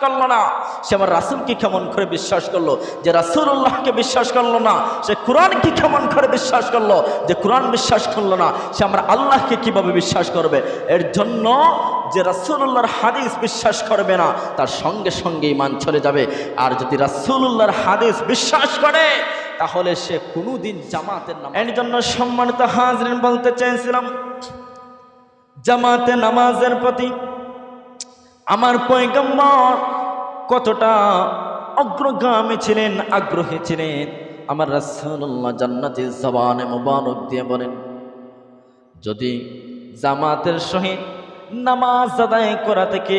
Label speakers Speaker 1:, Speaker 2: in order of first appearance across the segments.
Speaker 1: করল না। সে আমার রাসুলকে কেমন করে বিশ্বাস করল? যে রাসুল্লাহকে বিশ্বাস করল না, সে কোরআনকে কেমন করে বিশ্বাস করল? যে কোরআন বিশ্বাস করল না, সে আমার আল্লাহকে কীভাবে বিশ্বাস করবে? এর জন্য যে রাসুল্লাহর হাদিস বিশ্বাস করবে না, তার সঙ্গে সঙ্গে ইমান চলে যাবে। আর যদি রাসুল্লাহর হাদিস বিশ্বাস করে, তাহলে সে কোনোদিন জামাতের নাম এর জন্য সম্মানিত হাজরিন বলতে চেয়েছিলাম, জামাতে নামাজের প্রতি আমার পয়গম্বর কতটা অগ্রগামী ছিলেন, আগ্রহী ছিলেন। আমার রাসুল্লাহ জান্নাতি জবানে মোবানক দিয়ে বলেন, যদি জামাতের সহিত নামাজ আদায় করা থেকে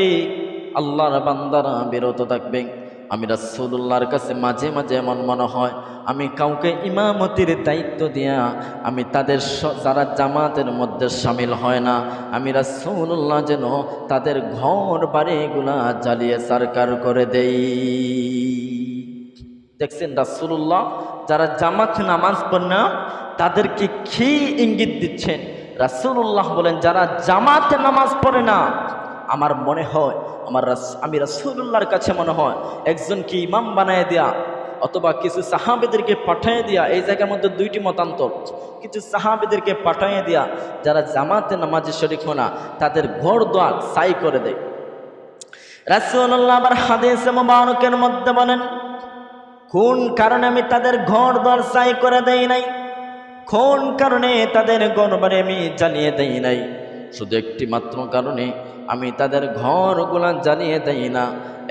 Speaker 1: আল্লাহর বান্দারা বিরত থাকবে আমি রাসূলুল্লাহর কাছে মাঝে মাঝে এমন মনে হয়, আমি কাউকে ইমামতির দায়িত্ব দিয়া আমি তাদের যারা জামাতের মধ্যে সামিল হয় না, আমি রাসূলুল্লাহ যেন তাদের ঘর বাড়িগুলা জ্বালিয়ে সরকার করে দেই। দেখছেন রাসূলুল্লাহ, যারা জামাত নামাজ পড়ে না, তাদেরকে কি ইঙ্গিত দিচ্ছেন? রাসূলুল্লাহ বলেন, যারা জামাতে নামাজ পড়ে না আমার মনে হয়, আমার আমি রাসূলুল্লাহর কাছে মনে হয় একজনকে ইমাম বানায় দেয়া, অথবা কিছু সাহাবেদেরকে পাঠিয়ে দেয়া, এই জায়গার মধ্যে দুইটি মতান্তর। কিছু সাহাবেদেরকে পাঠিয়ে দেয়া, যারা জামাতে নামাজে শরিক হয় তাদের ঘর দোয়ার সাই করে দেয়। রাসূলুল্লাহ আবার হাদিসে মুবারকের মধ্যে বলেন, কোন কারণে আমি তাদের ঘর দর সাই করে দেই নাই? কোন কারণে তাদের ঘর আমি জ্বালিয়ে দেই নাই? শুধু একটি মাত্র কারণে আমি তাদের ঘরগুলা জ্বালিয়ে দেই না।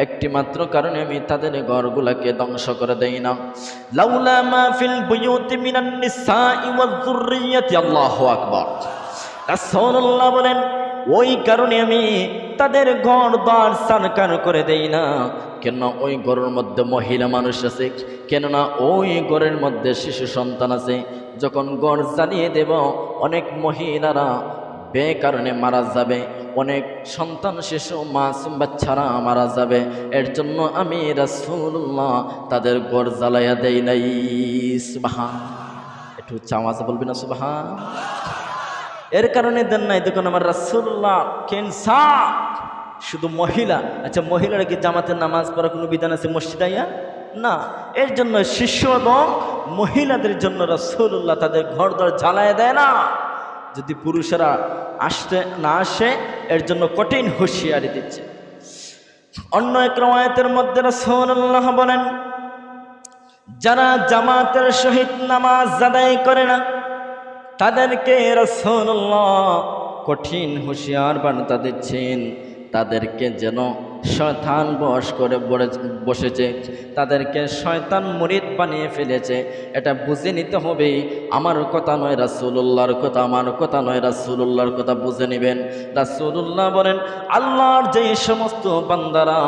Speaker 1: একটি মাত্র কারণে আমি তাদের ঘরগুলাকে ধ্বংস করে দেই না। লাউলা মা ফিল বুয়ুতি মিনান নিসাই ওয়াজ যুররিয়াতি, আল্লাহু আকবার। রাসূলুল্লাহ বলেন, ওই কারণে আমি তাদের ঘর দ্বার সানকার করে দেই না। কেন ওই ঘরের মধ্যে মহিলা মানুষ আছে, কেননা ওই ঘরের মধ্যে শিশু সন্তান আছে। যখন ঘর জ্বালিয়ে দেব, অনেক মহিলারা বে কারণে মারা যাবে। অনেক সন্তান শিশু, মাসুম বাচ্চারা মারা যাবে। এর জন্য আমি রাসূলুল্লাহ তাদের ঘর জ্বালাইয়া দেই নাই। সুবাহা একটু চামাজ বলবি না, সুবহান? এর কারণে দেন নাই। দেখুন আমার রাসুল্লাহ কেনসা? শুধু মহিলা। আচ্ছা মহিলারা কি জামাতের নামাজ পড়ার কোনো বিধান আছে মসজিদাইয়া না। এর জন্য শিশু এবং মহিলাদের জন্য রাসুল্লাহ তাদের ঘর দর জ্বালায় দেয় না। যদি পুরুষেরা আসতে না আসে এর জন্য কঠিন হুঁশিয়ারি দিচ্ছে। অন্য এক রায়তের মধ্যে রসৌল্লাহ বলেন, যারা জামাতের সহিত নামাজ আদায় করে না, তাদেরকে রসুল্লাহ কঠিন হুঁশিয়ার বার্তা দিচ্ছেন। তাদেরকে যেন শয়তান বস করে বসেছে। তাদেরকে শয়তান মরিদ বানিয়ে ফেলেছে। এটা বুঝে নিতে হবে, আমার কথা নয় রাসুলুল্লাহর কথা, আমার কথা নয় রাসুলুল্লাহর কথা, বুঝে নেবেন। রাসুলুল্লাহ বলেন, আল্লাহর যে সমস্ত বান্দারা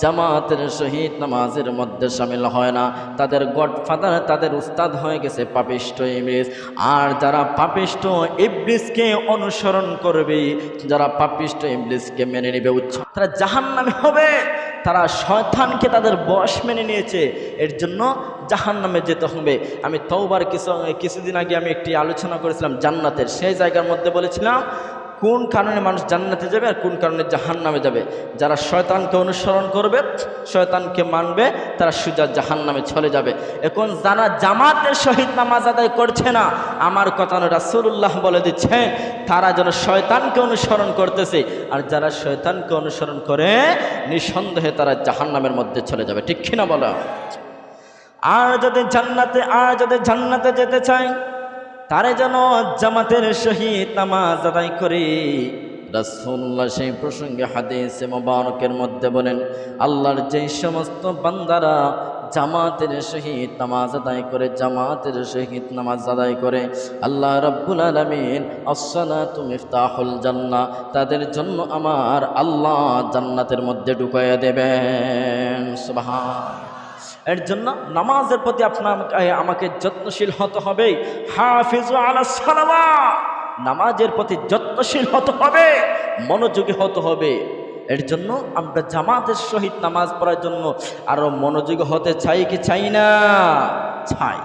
Speaker 1: জামাতের শহীদ নামাজের মধ্যে সামিল হয় না। তাদের গডফাদার, তাদের উস্তাদ হয়ে গেছে পাপিষ্ট ইবলিস। আর যারা পাপিষ্ট ইবলিসকে অনুসরণ করবে, যারা পাপিষ্ট ইবলিসকে মেনে নেবে উচ্চ তারা জাহান নামে হবে। তারা শয়তানকে তাদের বশ মেনে নিয়েছে। এর জন্য জাহান নামে যেতে হবে। আমি তৌবার কিছু কিছুদিন আগে আমি একটি আলোচনা করেছিলাম জান্নাতের। সেই জায়গার মধ্যে বলেছিলাম কোন কারণে মানুষ জান্নাতে যাবে আর কোন কারণে জাহান নামে যাবে? যারা শয়তানকে অনুসরণ করবে, শয়তানকে মানবে, তারা সুজা জাহান নামে চলে যাবে। এখন যারা জামাতের সহিত নামাজ আদায় করছে না, আমার কথা নয় রাসূলুল্লাহ বলে দিচ্ছে, তারা যেন শয়তানকে অনুসরণ করতেছে। আর যারা শয়তানকে অনুসরণ করে, নিঃসন্দেহে তারা জাহান নামের মধ্যে চলে যাবে। ঠিক কিনা বলো? আর যদি জান্নাতে, আর যদি জান্নাতে যেতে চায় তারে যেন জামাতের সহিত নামাজ আদায় করে। রাসুল্লাহ সেই প্রসঙ্গে হাদিসে মোবারকের মধ্যে বলেন, আল্লাহর যেই সমস্ত বান্দারা জামাতের সহিত নামাজ আদায় করে, জামাতের সহিত নামাজ আদায় করে, আল্লাহ রাব্বুল আলামিন তুমি মিফতাহুল জান্না তাদের জন্য আমার আল্লাহ জান্নাতের মধ্যে ঢুকাইয়া দেবেন। সুবহান। এর জন্য নামাজের প্রতি আপনার আমাকে যত্নশীল হতে হবে। হাফিজ নামাজের প্রতি যত্নশীল হতে হবে, মনোযোগী হতে হবে। এর জন্য আমরা জামাতের সহিত নামাজ পড়ার জন্য আরও মনোযোগী হতে চাই কি চাই না? চাই।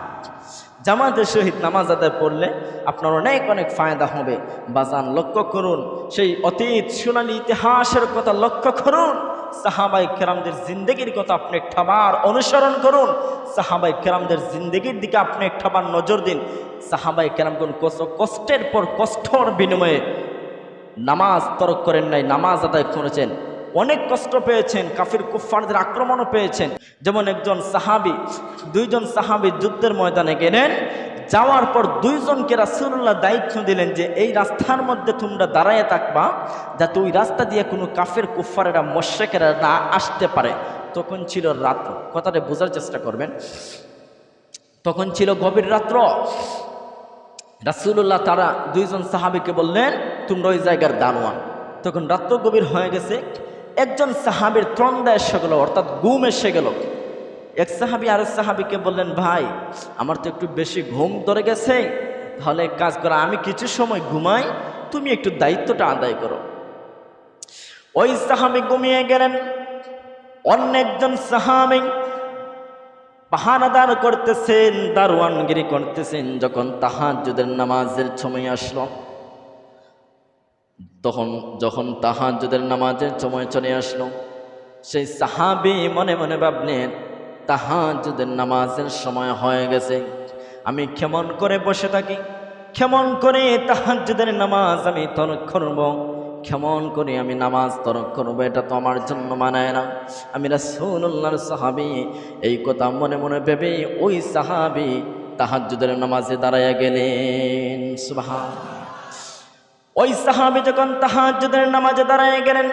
Speaker 1: জামাতের সহিত নামাজ আদায় পড়লে আপনার অনেক অনেক ফায়দা হবে। বাজান লক্ষ্য করুন, সেই অতীত সোনালি ইতিহাসের কথা লক্ষ্য করুন। সাহাবাই কেরামদের জিন্দগির কথা আপনি একটাবার অনুসরণ করুন। সাহাবাই কেরামদের জিন্দগির দিকে আপনি একটাবার নজর দিন। সাহাবাই কেরামগুন কষ্ট, কষ্টের পর কষ্টর বিনিময়ে নামাজ তরক করেন নাই, নামাজ আদায় করেছেন। অনেক কষ্ট পেয়েছেন, কাফির কুফফারদের আক্রমণও পেয়েছেন। যেমন একজন সাহাবি, দুইজন সাহাবি যুদ্ধের ময়দানে গেলেন যাওয়ার পর দুইজনকে রাসুল্লাহ দায়িত্ব দিলেন যে এই রাস্তার মধ্যে তোমরা দাঁড়ায় থাকবা, যাতে ওই রাস্তা দিয়ে কোনো কাফের কুফারেরা মোশেকেরা না আসতে পারে। তখন ছিল রাত্র কথাটা বোঝার চেষ্টা করবেন। তখন ছিল গভীর রাত্র। রাসুল্লাহ তারা দুইজন সাহাবিকে বললেন, তোমরা ওই জায়গার দানোয়ান তখন রাত্র গভীর হয়ে গেছে। একজন সাহাবির ত্রন্দা এসে গেল, অর্থাৎ গুম এসে গেল। এক সাহাবি আরেক সাহাবিকে বললেন, ভাই, আমার তো একটু বেশি ঘুম ধরে গেছে, তাহলে কাজ করো, আমি কিছু সময় ঘুমাই, তুমি একটু দায়িত্বটা আদায় করো। ওই সাহাবি ঘুমিয়ে গেলেন। অন্য একজন সাহাবি পাহারাদার করতেছেন, দারোয়ানগিরি করতেছেন, যখন তাহাজ্জুদের নামাজের সময় আসলো। তখন, যখন তাহাজ্জুদের নামাজের সময় চলে আসলো, সেই সাহাবি মনে মনে ভাবলেন তাহাজ্জুদের নামাজের সময় হয়ে গেছে। আমি কেমন করে বসে থাকি? কেমন করে তাহাজ্জুদের নামাজ আমি তরক করব? কেমন করে আমি নামাজ তরক করব এটা তো আমার জন্য মানায় না। আমি রাসূলুল্লাহর সাহাবি, এই কথা মনে মনে ভেবে ওই সাহাবি তাহাজ্জুদের নামাজে দাঁড়াইয়া গেলেন। সুবহান ওই সাহাবি যখন তাহাজ্জুদের নামাজে দাঁড়ায় গেলেন,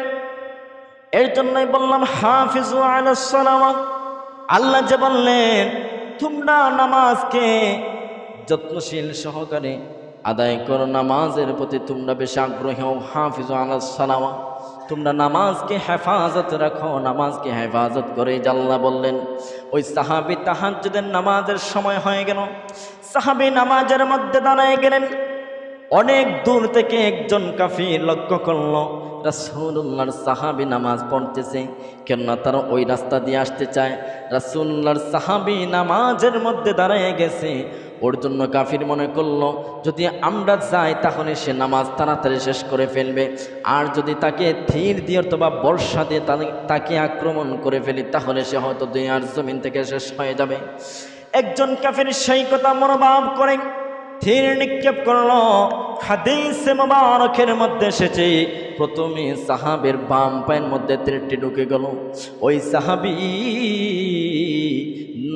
Speaker 1: এর জন্যই বললাম, হাফিজু আলাস সালাওয়াত। আল্লাহ যে বললেন, তোমরা নামাজকে যত্নশীল সহকারে আদায় করো। নামাজের প্রতি তোমরা বেশি আগ্রহী হও হাফিজ সালাওয়া তোমরা নামাজকে হেফাজত রাখো, নামাজকে হেফাজত করে। জাল্লা বললেন, ওই সাহাবি তাহাজ্জুদের নামাজের সময় হয়ে গেল। সাহাবি নামাজের মধ্যে দাঁড়ায় গেলেন। অনেক দূর থেকে একজন কাফির লক্ষ্য করল রাসুল্লাহর সাহাবি নামাজ পড়তেছে। কেননা তারা ওই রাস্তা দিয়ে আসতে চায়। রাসুল্লাহর সাহাবি নামাজের মধ্যে দাঁড়ায় গেছে। ওর জন্য কাফির মনে করল, যদি আমরা যাই তাহলে সে নামাজ তাড়াতাড়ি শেষ করে ফেলবে। আর যদি তাকে ধীর দিয়ে অথবা বর্ষা দিয়ে তাকে- আক্রমণ করে ফেলি, তাহলে সে হয়তো দুই আর জমিন থেকে শেষ হয়ে যাবে। একজন কাফির সেই কথা মনোভাব করে ধীর নিক্ষেপ করল। হাদিসে মোবারকের মধ্যে এসেছে, প্রথমে সাহাবের বাম পায়ের মধ্যে তীরটি ঢুকে গেল। ওই সাহাবি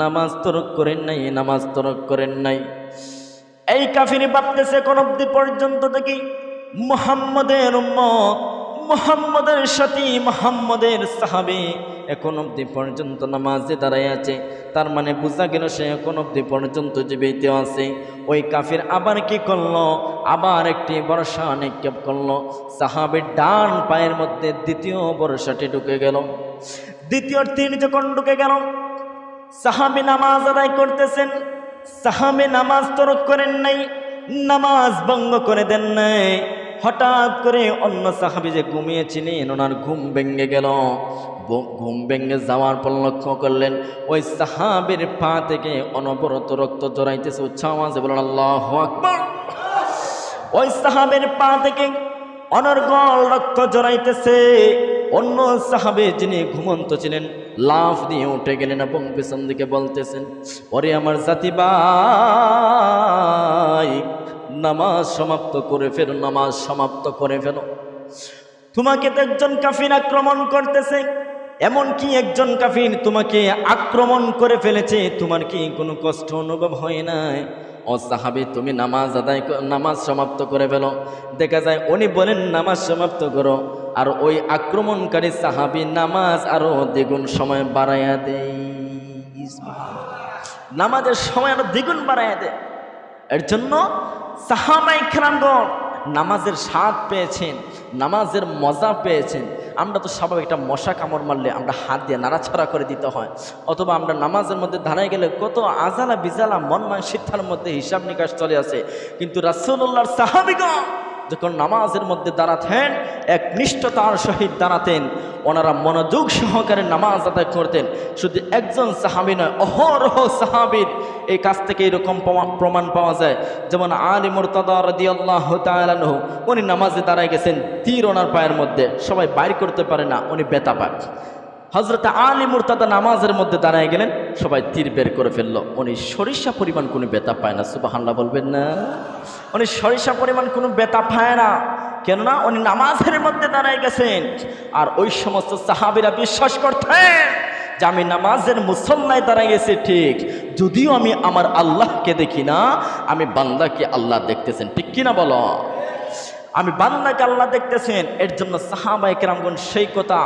Speaker 1: নামাজ তরক করেন নাই, নামাজ তরক করেন নাই। এই কাফিরি ভাবতেছে কোন অব্দি পর্যন্ত দেখি মুহাম্মদের মুহাম্মদের সাথী, মুহাম্মদের সাহাবি এখন অব্দি পর্যন্ত নামাজে দাঁড়ায় আছে। তার মানে বোঝা গেল সে এখন অব্দি পর্যন্ত জীবিত আছে। ওই কাফির আবার কি করল? আবার একটি বর্ষা নিক্ষেপ করল। সাহাবির ডান পায়ের মধ্যে দ্বিতীয় বর্ষাটি ঢুকে গেল। দ্বিতীয় তীর যখন ঢুকে গেল, সাহাবি নামাজ আদায় করতেছেন। সাহাবি নামাজ তরক করেন নাই, নামাজ ভঙ্গ করে দেন নাই। হঠাৎ করে অন্য সাহাবি যে ঘুমিয়ে ঘুমিয়েছিলেন ওনার ঘুম ভেঙে গেল। ঘুম ভেঙে যাওয়ার পর লক্ষ্য করলেন, ওই সাহাবির পা থেকে অনবরত রক্ত জড়াইতেছে, উচ্চ আওয়াজে বলেন আল্লাহ আকবার! ওই সাহাবের পা থেকে অনর্গল রক্ত জড়াইতেছে। অন্য সাহাবে যিনি ঘুমন্ত ছিলেন, লাফ দিয়ে উঠে গেলেন এবং পেছন দিকে বলতেছেন, ওরে আমার জাতি ভাই নামাজ সমাপ্ত করে ফেলো নামাজ সমাপ্ত করে ফেলো তোমাকে তো একজন কাফির আক্রমণ করতেছে এমন কি একজন কাফির তোমাকে আক্রমণ করে ফেলেছে, তোমার কি কোনো কষ্ট অনুভব হয় নাই? ও সাহাবি, তুমি নামাজ আদায় নামাজ সমাপ্ত করে ফেলো। দেখা যায় উনি বলেন, নামাজ সমাপ্ত করো। আর ওই আক্রমণকারী সাহাবি নামাজ আরও দ্বিগুণ সময় বাড়াইয়া দেয়। নামাজের সময় আরও দ্বিগুণ বাড়াইয়া দেয়। এর জন্য সাহাবাই খেরামগণ নামাজের স্বাদ পেয়েছেন, নামাজের মজা পেয়েছেন। আমরা তো স্বাভাবিক একটা মশা কামড় মারলে আমরা হাত দিয়ে নাড়াছাড়া করে দিতে হয়। অথবা আমরা নামাজের মধ্যে দাঁড়ায় গেলে কত আজালা বিজালা মন মানসিকতার মধ্যে হিসাব নিকাশ চলে আসে। কিন্তু রাসুল্লাহর সাহাবিগণ যখন নামাজের মধ্যে দাঁড়াতেন, এক নিষ্ঠতার সহিত দাঁড়াতেন, ওনারা মনোযোগ সহকারে নামাজ আদায় করতেন। শুধু একজন সাহাবি নয়, অহরহ সাহাবির এই কাছ থেকে এরকম প্রমা- প্রমাণ পাওয়া যায়। যেমন আলী মুরতাদা রদি আল্লাহ তালানহ উনি নামাজে দাঁড়ায় গেছেন তীর ওনার পায়ের মধ্যে। সবাই বাইর করতে পারে না, উনি বেতা পায় হজরত আলী মুরতাদা নামাজের মধ্যে দাঁড়ায় গেলেন, সবাই তীর বের করে ফেলল। উনি সরিষা পরিমাণ কোনো বেতা পায় না সুবাহান্লা বলবেন না। উনি সরিষা পরিমাণ কোনো বেতা পায় না, কেননা উনি নামাজের মধ্যে দাঁড়ায় গেছেন। আর ওই সমস্ত সাহাবিরা বিশ্বাস করতেন যে আমি নামাজের মুসল্লায় দাঁড়ায় গেছি ঠিক। যদিও আমি আমার আল্লাহকে দেখি না, আমি বান্দাকে আল্লাহ দেখতেছেন। ঠিক কিনা বলো? আমি বান্দাকে আল্লাহ দেখতেছেন, এর জন্য সাহাবাই কেরামগুন সেই কথা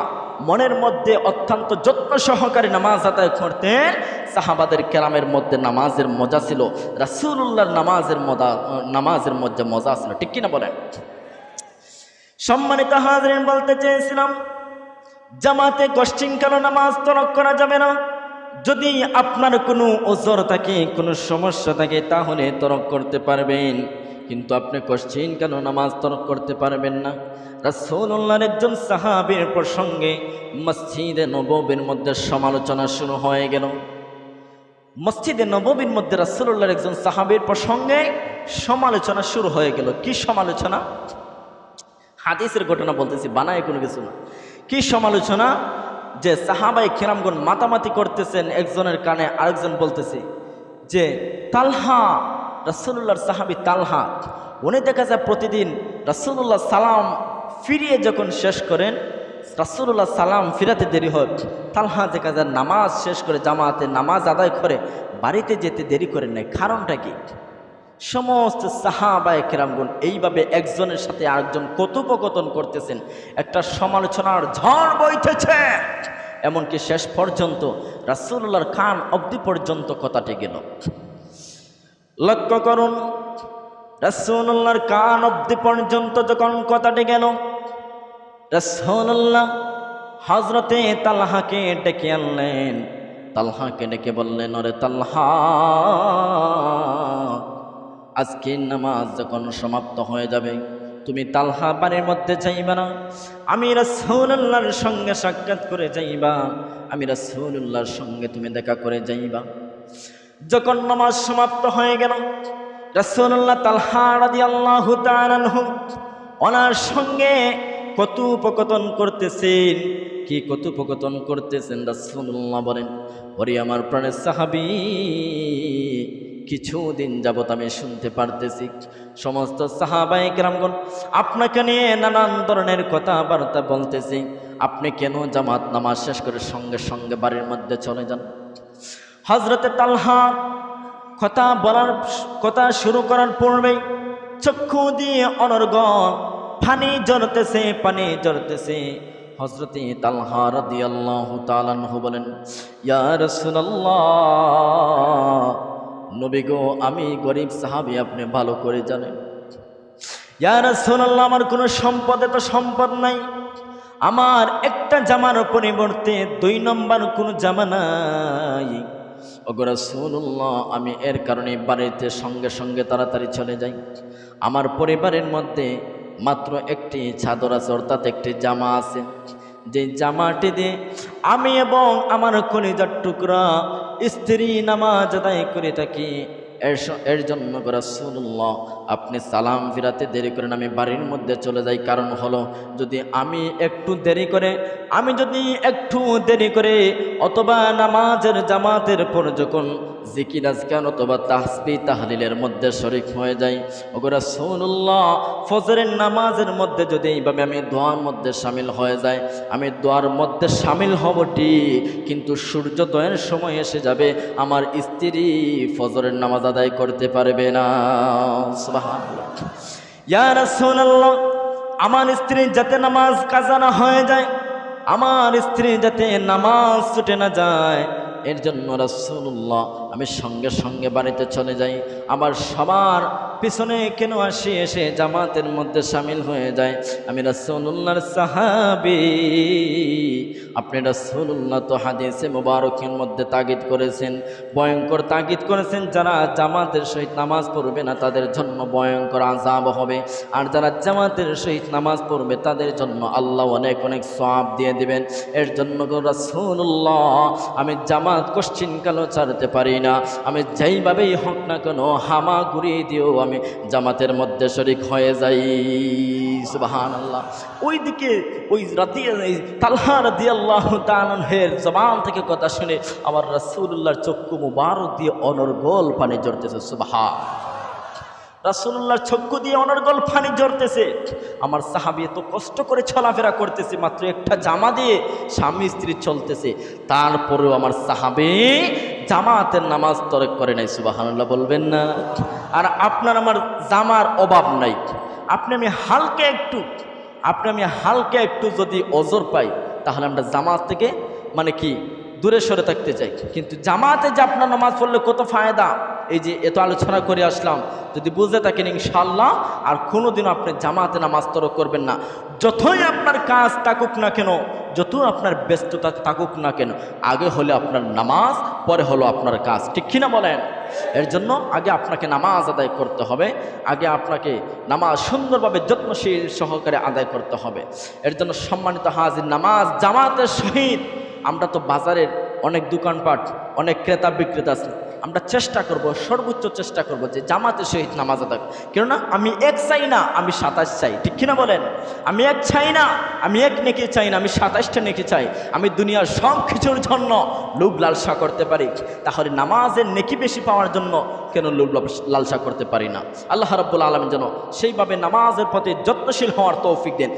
Speaker 1: মনের মধ্যে অত্যন্ত যত্ন সহকারে নামাজ আদায় করতেন। সাহাবাদের কেরামের মধ্যে নামাজের মজা ছিল রাসুল্লাহর নামাজের মজা, নামাজের মধ্যে মজা ছিল। ঠিক কিনা বলেন? সম্মানিত হাজরিন, বলতে চেয়েছিলাম, জামাতে গোষ্ঠীকালো নামাজ তরক করা যাবে না। যদি আপনার কোনো ওজর থাকে, কোনো সমস্যা থাকে, তাহলে তরক করতে পারবেন। কিন্তু আপনি কোশ্চিন কেন নামাজ তরক করতে পারবেন না? রাসৌল্লাহর একজন সাহাবীর প্রসঙ্গে মসজিদে নববীর মধ্যে সমালোচনা শুরু হয়ে গেল। মসজিদে নববীর মধ্যে রাসুল্লাহর একজন সাহাবীর প্রসঙ্গে সমালোচনা শুরু হয়ে গেল। কি সমালোচনা? হাদিসের ঘটনা বলতেছি, বানায় কোনো কিছু না। কি সমালোচনা? যে সাহাবাই খেরামগুন মাতামাতি করতেছেন, একজনের কানে আরেকজন বলতেছে যে, তালহা রাসুল্লাহর সাহাবি তালহা, উনি দেখা যায় প্রতিদিন রাসুল্লাহ সালাম ফিরিয়ে যখন শেষ করেন রাসুল্লাহ সালাম ফিরাতে দেরি হয়। তালহা দেখা যায় নামাজ শেষ করে জামাতে নামাজ আদায় করে বাড়িতে যেতে দেরি করে নেয়। কারণটা কি? সমস্ত সাহাবায় কেরামগুন এইভাবে একজনের সাথে আরেকজন কথোপকথন করতেছেন। একটা সমালোচনার ঝড় বইতেছে। এমনকি শেষ পর্যন্ত রাসুল্লাহর খান অবধি পর্যন্ত কথাটি গেল লক্ষ্য করুন রাসুল্লাহর কান অবধি পর্যন্ত যখন কথাটি গেল রাসুল্লাহ হজরতে তালহাকে ডেকে আনলেন। তালহাকে ডেকে বললেন, ওরে তালহা আজকের নামাজ যখন সমাপ্ত হয়ে যাবে, তুমি তালহা বাড়ির মধ্যে যাইবা না, আমি রাসৌল্লাহর সঙ্গে সাক্ষাৎ করে যাইবা, আমি রাসৌল্লাহর সঙ্গে তুমি দেখা করে যাইবা। যখন নামাজ সমাপ্ত হয়ে গেল রাসৌল্লাহ তালহা রাদি আল্লাহ ওনার সঙ্গে কথোপকথন করতেছেন। কি কথোপকথন করতেছেন? রাসৌল্লাহ বলেন, ওরে আমার প্রাণের সাহাবি, কিছুদিন যাবত আমি শুনতে পারতেছি। সমস্ত সাহাবাই গ্রামগণ আপনাকে নিয়ে নানান ধরনের কথাবার্তা বলতেছি। আপনি কেন জামাত নামাজ শেষ করে সঙ্গে সঙ্গে বাড়ির মধ্যে চলে যান? হজরতে তালহা কথা বলার, কথা শুরু করার পূর্বেই চক্ষু দিয়ে অনর্গল পানি জড়তেছে পানি জড়তেছে হজরতে তালহা রাদি আল্লাহ তালানহু বলেন, ইয়া রাসূলুল্লাহ, নবী গো, আমি গরিব সাহাবি, আপনি ভালো করে জানেন। ইয়া রাসূলুল্লাহ, আমার কোনো সম্পদে তো সম্পদ নাই। আমার একটা জামার পরিবর্তে দুই নম্বর কোনো জামা নাই। ওগো রাসূলুল্লাহ, আমি এর কারণে বাড়িতে সঙ্গে সঙ্গে তাড়াতাড়ি চলে যাই। আমার পরিবারের মধ্যে মাত্র একটি চাদর আছে, অর্থাৎ একটি জামা আছে। যে জামাটি দিয়ে আমি এবং আমার কলিজার টুকরা স্ত্রী নামাজ আদায় করে থাকি। এর এর জন্য রাসুল্লাহ আপনি সালাম ফিরাতে দেরি করেন, আমি বাড়ির মধ্যে চলে যাই। কারণ হলো, যদি আমি একটু দেরি করে, আমি যদি একটু দেরি করে, অথবা নামাজের জামাতের পর যখন জিকির আজকান অথবা তাহসবি তাহলিলের মধ্যে শরিক হয়ে যাই ওগরা সৌনুল্লাহ ফজরের নামাজের মধ্যে যদি এইভাবে আমি দোয়ার মধ্যে সামিল হয়ে যাই, আমি দোয়ার মধ্যে সামিল হব ঠিক, কিন্তু সূর্যোদয়ের সময় এসে যাবে, আমার স্ত্রী ফজরের নামাজ আদায় করতে পারবে না সুবহানাল্লাহ। ইয়া আমার স্ত্রী যাতে নামাজ কাজানা হয়ে যায়, আমার স্ত্রী যাতে নামাজ ছুটে না যায়, এর জন্য রাসূলুল্লাহ আমি সঙ্গে সঙ্গে বাড়িতে চলে যাই। আবার সবার পিছনে কেন আসি এসে জামাতের মধ্যে সামিল হয়ে যায়। আমি রাসূলুল্লাহর সাহাবি। আপনি রাসূলুল্লাহ তো হাদিসে মুবারকের মধ্যে তাগিদ করেছেন, ভয়ঙ্কর তাগিদ করেছেন। যারা জামাতের সহিত নামাজ পড়বে না, তাদের জন্য ভয়ঙ্কর আজাব হবে। আর যারা জামাতের সহিত নামাজ পড়বে, তাদের জন্য আল্লাহ অনেক অনেক সওয়াব দিয়ে দিবেন। এর জন্য গো রাসূলুল্লাহ, আমি জামাত কোশ্চিন কালো ছাড়তে পারি না। আমি যেইভাবেই হোক না কেন, হামা ঘুরিয়ে দিও, আমি জামাতের মধ্যে শরিক হয়ে যাই। সুবাহান আল্লাহ ওইদিকে ওই রাতি তালহা রাদি আল্লাহ তালের জবান থেকে কথা শুনে আমার রাসূলুল্লাহর চক্ষু মুবারক দিয়ে অনর্গল পানি জড়তেছে সুবাহা রাসূলুল্লাহর চক্ষু দিয়ে অনর্গল পানি জড়তেছে আমার সাহাবি এত কষ্ট করে চলাফেরা করতেছে, মাত্র একটা জামা দিয়ে স্বামী স্ত্রী চলতেছে। তারপরেও আমার সাহাবি জামাতের নামাজ তরক করে নাই সুবাহান্লাহ বলবেন না। আর আপনার আমার জামার অভাব নাই। আপনি আমি হালকা একটু, আপনি আমি হালকা একটু যদি অজর পাই, তাহলে আমরা জামাত থেকে মানে কি দূরে সরে থাকতে চাই। কিন্তু জামাতে যে আপনার নামাজ পড়লে কত ফায়দা? এই যে এত আলোচনা করে আসলাম, যদি বুঝে থাকেন ইনশাল্লাহ আর কোনোদিনও আপনি জামাতে নামাজ তরক করবেন না। যতই আপনার কাজ থাকুক না কেন যত আপনার ব্যস্ততা থাকুক না কেন, আগে হলে আপনার নামাজ, পরে হলো আপনার কাজ। ঠিক কিনা বলেন? এর জন্য আগে আপনাকে নামাজ আদায় করতে হবে, আগে আপনাকে নামাজ সুন্দরভাবে যত্নশীল সহকারে আদায় করতে হবে। এর জন্য সম্মানিত হাজির নামাজ জামাতের সহিত, আমরা তো বাজারের অনেক দোকানপাট, অনেক ক্রেতা বিক্রেতা আছে আমরা চেষ্টা করব, সর্বোচ্চ চেষ্টা করব যে জামাতের সহিত নামাজ আদায় কেননা আমি এক চাই না, আমি সাতাশ চাই। ঠিক কিনা বলেন? আমি এক চাই না, আমি এক নেকি চাই না, আমি সাতাশটা নেকি চাই। আমি দুনিয়ার সব কিছুর জন্য লোভ লালসা করতে পারি। তাহলে নামাজের নেকি বেশি পাওয়ার জন্য কেন লোভ লালস- করতে পারি না? আল্লাহ রব্বুল আলম যেন সেইভাবে নামাজের প্রতি যত্নশীল হওয়ার তৌফিক দেন।